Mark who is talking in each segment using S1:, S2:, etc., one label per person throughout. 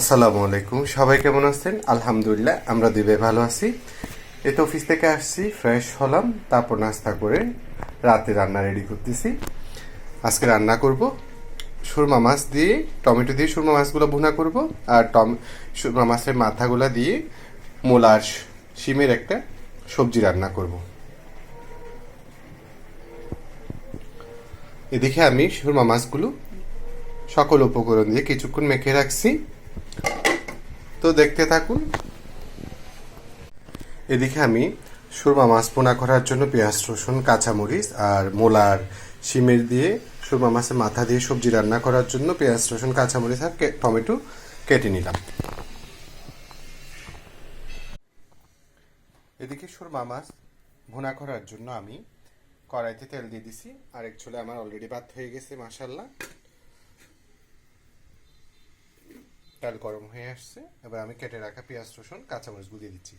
S1: আসসালামু আলাইকুম। সবাই কেমন আছেন? আলহামদুলিল্লাহ, আমরা দুই ভাই ভালো আছি। এই তো অফিস থেকে আসছি, ফ্রেশ হলাম, তারপর নাস্তা করে রাতে রান্না রেডি করতেছি। আজকে রান্না করব সুরমা মাছ দিয়ে, টমেটো দিয়ে সুরমা মাছগুলো ভুনা করব আর টম, সুরমা মাছের মাথাগুলো দিয়ে মোলার শিমের একটা সবজি রান্না করব। এদিকে আমি সুরমা মাছগুলো সকল উপকরণ দিয়ে কিছুক্ষণ মেখে রাখছি। তো দেখতে থাকুন। এদিকে আমি সুরমা মাছ পোনা করার জন্য পেঁয়াজ, রসুন, কাঁচামরিচ আর মোলার শিমের দিয়ে সুরমা মাছের মাথা দিয়ে সবজি রান্না করার জন্য পেঁয়াজ, রসুন, কাঁচামরিচ আর টমেটো কেটে নিলাম। এদিকে সুরমা মাছ ভুনা করার জন্য আমি কড়াইতে তেল দিয়ে দিছি। আর চুলে আমার অলরেডি ভাত হয়ে গেছে মাসাল্লাহ তেল গরম হয়ে আসছে। এবার আমি কেটে রাখা পেঁয়াজ, রসুন কাঁচামরিচগুলো দিয়ে দিচ্ছি।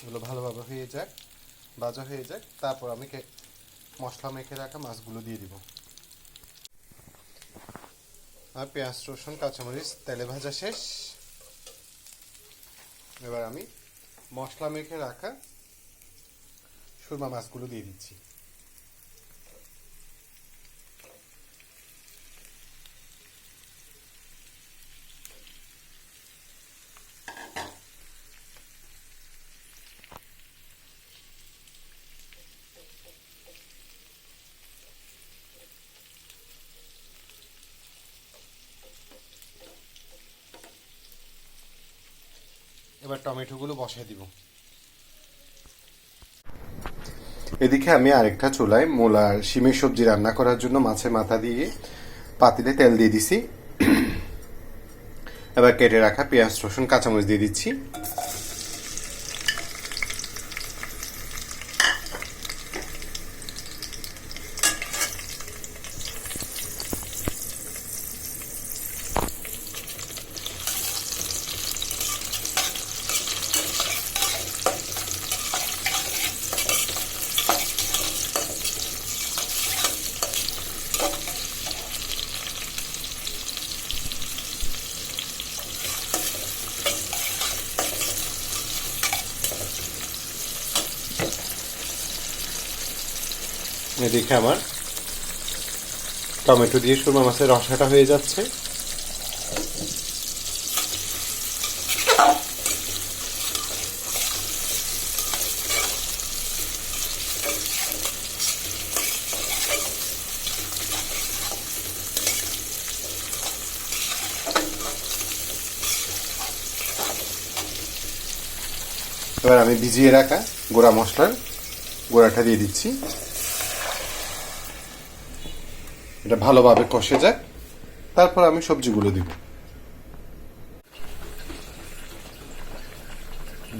S1: এগুলো ভালোভাবে হয়ে যাক, ভাজা হয়ে যাক। তারপর আমি মশলা মেখে রাখা মাছগুলো দিয়ে দিব। আর পেঁয়াজ, রসুন, কাঁচামরিচ, তেলে ভাজা শেষ। এবার আমি মশলা মেখে রাখা সুরমা মাছগুলো দিয়ে দিচ্ছি। এবার টমেটোগুলো বসিয়ে দিব। এদিকে আমি আরেকটা চুলায় মোলার শিমের সবজি রান্না করার জন্য মাছের মাথা দিয়ে পাতিলে তেল দিয়ে দিছি। এবার কেটে রাখা পেঁয়াজ, রসুন, কাঁচামরিচ দিয়ে দিচ্ছি। এদিকে আমার টমেটো দিয়ে সুরমা মাছের রসাটা হয়ে যাচ্ছে। এবার আমি ভিজিয়ে রাখা গোড়া মশলার গোড়াটা দিয়ে দিচ্ছি। এটা ভালোভাবে কষে যাক তারপর আমি সবজিগুলো দিব।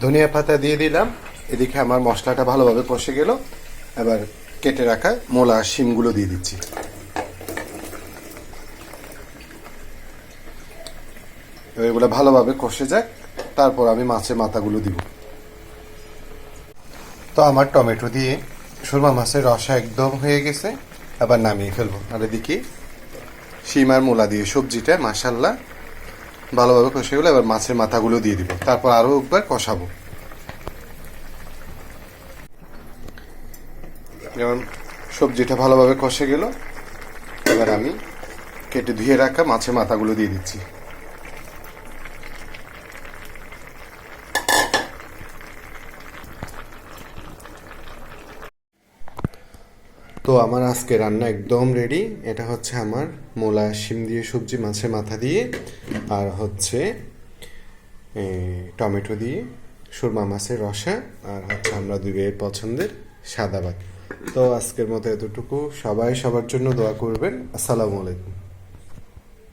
S1: ধনিয়া পাতা দিয়ে দিলাম। এদিকে আমার মশলাটা ভালোভাবে কষে গেল। এবার কেটে রাখা মোলা শিমগুলো দিয়ে দিচ্ছি। এবার এগুলো ভালোভাবে কষে যাক। তারপর আমি মাছের মাথাগুলো দিব। তো আমার টমেটো দিয়ে সুরমা মাছের রসা একদম হয়ে গেছে। আবার নামিয়ে ফেলব। আর এদিকে শিম আর মূলা দিয়ে সবজিটা মাসাল্লা ভালোভাবে কষে গেলে এবার মাছের মাথাগুলো দিয়ে দিব। তারপর আরও একবার কষাবো। যেমন সবজিটা ভালোভাবে কষে গেল, এবার আমি কেটে ধুয়ে রাখা মাছের মাথাগুলো দিয়ে দিচ্ছি। তো আমার আজকে রান্না একদম রেডি এটা হচ্ছে আমার মোলা শিম দিয়ে সবজি মাছের মাথা দিয়ে, আর হচ্ছে টমেটো দিয়ে সুরমা মাছের রসা, আর হচ্ছে আমরা দুই বেয়ের পছন্দের সাদা ভাত। তো আজকের মতো এতটুকু। সবাই সবার জন্য দোয়া করবেন। আসসালামু আলাইকুম।